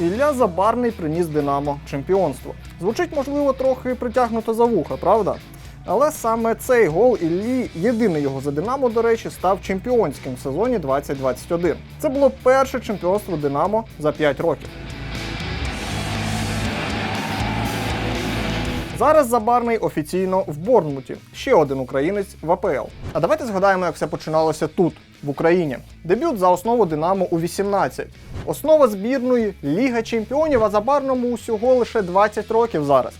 Ілля Забарний приніс Динамо чемпіонство. Звучить, можливо, трохи притягнуто за вуха, правда? Але саме цей гол Іллі, єдиний його за Динамо, до речі, став чемпіонським в сезоні 2021. Це було перше чемпіонство Динамо за 5 років. Зараз Забарний офіційно в Борнмуті. Ще один українець в АПЛ. А давайте згадаємо, як все починалося тут, в Україні. Дебют за основу Динамо у 18. Основа збірної Ліга Чемпіонів, а Забарному усього лише 20 років зараз.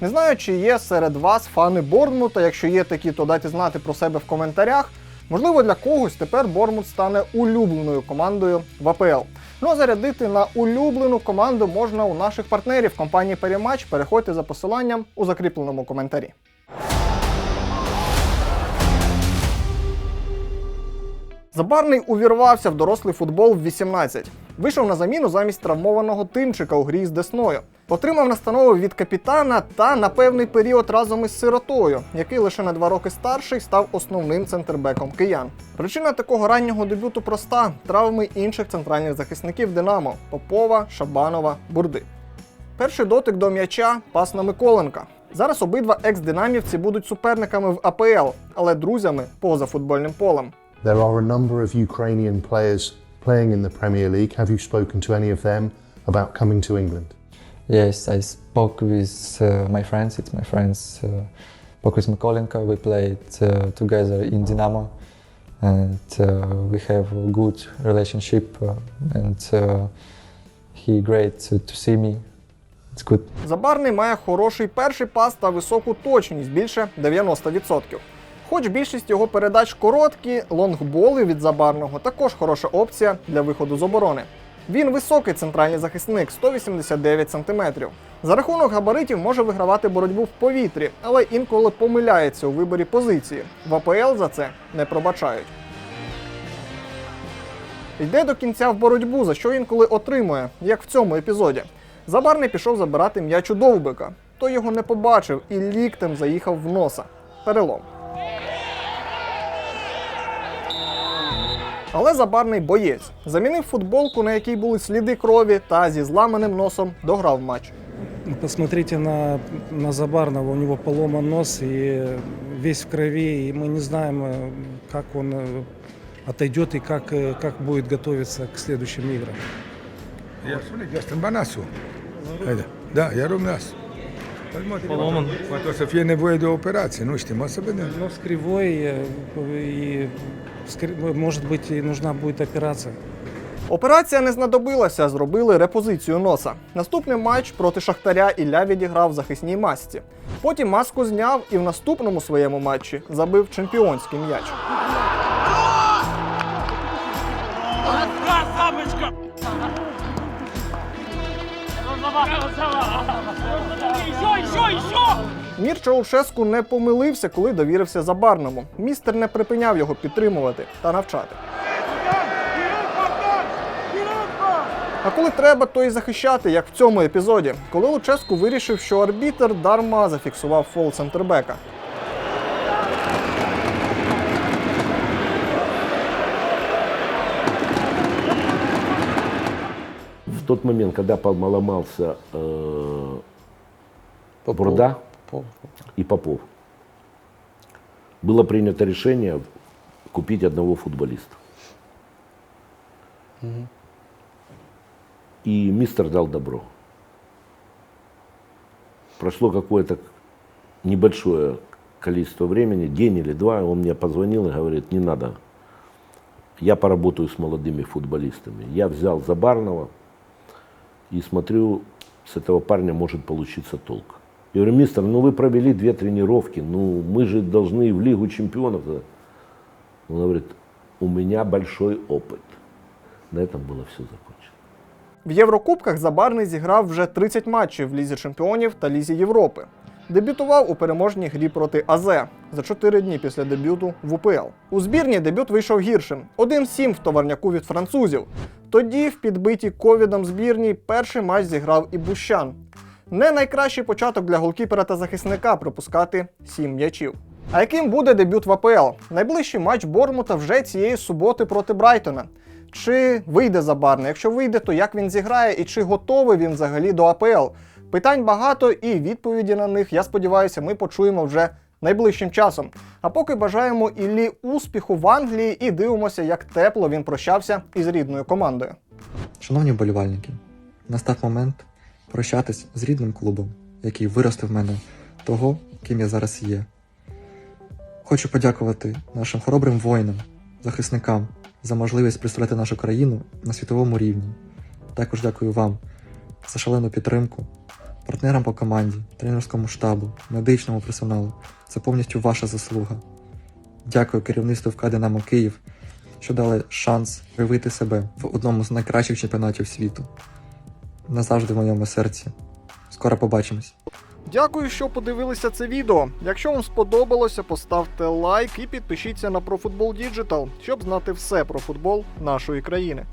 Не знаю, чи є серед вас фани Борнмута. Якщо є такі, то дайте знати про себе в коментарях. Можливо, для когось тепер Бормут стане улюбленою командою в АПЛ. Ну а зарядити на улюблену команду можна у наших партнерів компанії Перемач. Переходьте за посиланням у закріпленому коментарі. Забарний увірвався в дорослий футбол в 18. Вийшов на заміну замість травмованого тимчика у грі з Десною. Отримав настанову від капітана та на певний період разом із сиротою, який лише на два роки старший став основним центрбеком киян. Причина такого раннього дебюту проста: травми інших центральних захисників Динамо Попова, Шабанова, Бурди. Перший дотик до м'яча пас на Миколенка. Зараз обидва екс-динамівці будуть суперниками в АПЛ, але друзями поза футбольним полем. There are a number of Ukrainian players playing in the Premier League. Have you spoken to any of them about coming to England? Yes, I spoke with uh, my friends. It's my friends. Uh, with Mikolenko. We played uh, together in Dynamo, and uh, we have a good relationship. Uh, and uh, he great to, to see me. It's good. Забарний має хороший перший пас та високу точність більше 90%. Хоч більшість його передач короткі, лонгболи від забарного також хороша опція для виходу з оборони. Він високий центральний захисник 189 см. За рахунок габаритів може вигравати боротьбу в повітрі, але інколи помиляється у виборі позиції. В АПЛ за це не пробачають. Йде до кінця в боротьбу, за що інколи отримує, як в цьому епізоді. Забарний пішов забирати м'яч у довбика. Той його не побачив і ліктем заїхав в носа. Перелом. Але забарний боєць. Замінив футболку, на якій були сліди крові, та зі зламаним носом дограв матч. Посмотрите на, на Забарного, у него поломан нос и весь в крови, и мы не знаем, э, как он э, отойдет и как, э, как будет готовиться к следующим играм. Ja sam Justin Banasu. Haide. Da, iar nas. Polomon. Poate o să fie nevoie de o operație, nu știm, o să vedem. Нос кривой, э, и, скр- может быть, и нужна будет операция. Операція не знадобилася, зробили репозицію носа. Наступний матч проти Шахтаря Ілля відіграв в захисній масці. Потім маску зняв і в наступному своєму матчі забив чемпіонський м'яч. Еще! Мір Чаушеску не помилився, коли довірився Забарному. Містер не припиняв його підтримувати та навчати. А коли треба, то і захищати, як в цьому епізоді, коли Луческу вирішив, що арбітер дарма зафіксував фол центрбека. В тот момент, когда поломался э, Бурда Попов. и Попов, было принято решение купить одного футболиста. И мистер дал добро. Прошло какое-то небольшое количество времени, день или два, он мне позвонил и говорит, не надо, я поработаю с молодыми футболистами. Я взял Забарного и смотрю, с этого парня может получиться толк. Я говорю, мистер, ну вы провели две тренировки, ну мы же должны в Лигу чемпионов. Он говорит, у меня большой опыт. На этом было все закончено. В Єврокубках Забарний зіграв вже 30 матчів в Лізі Чемпіонів та Лізі Європи. Дебютував у переможній грі проти АЗ за 4 дні після дебюту в УПЛ. У збірні дебют вийшов гіршим 1-7 в товарняку від французів. Тоді, в підбитій ковідом збірній, перший матч зіграв і Бущан. не найкращий початок для голкіпера та захисника пропускати 7 м'ячів. А яким буде дебют в АПЛ? Найближчий матч Бормута вже цієї суботи проти Брайтона. Чи вийде Забарний? Якщо вийде, то як він зіграє і чи готовий він взагалі до АПЛ? Питань багато і відповіді на них, я сподіваюся, ми почуємо вже найближчим часом. А поки бажаємо Іллі успіху в Англії і дивимося, як тепло він прощався із рідною командою. Шановні вболівальники, настав момент прощатись з рідним клубом, який виростив мене того, ким я зараз є. Хочу подякувати нашим хоробрим воїнам, захисникам за можливість представляти нашу країну на світовому рівні. Також дякую вам за шалену підтримку, партнерам по команді, тренерському штабу, медичному персоналу. Це повністю ваша заслуга. Дякую керівництву ФК «Динамо Київ, що дали шанс проявити себе в одному з найкращих чемпіонатів світу. Назавжди в моєму серці. Скоро побачимось. Дякую, що подивилися це відео. Якщо вам сподобалося, поставте лайк і підпишіться на ProFootball Digital, щоб знати все про футбол нашої країни.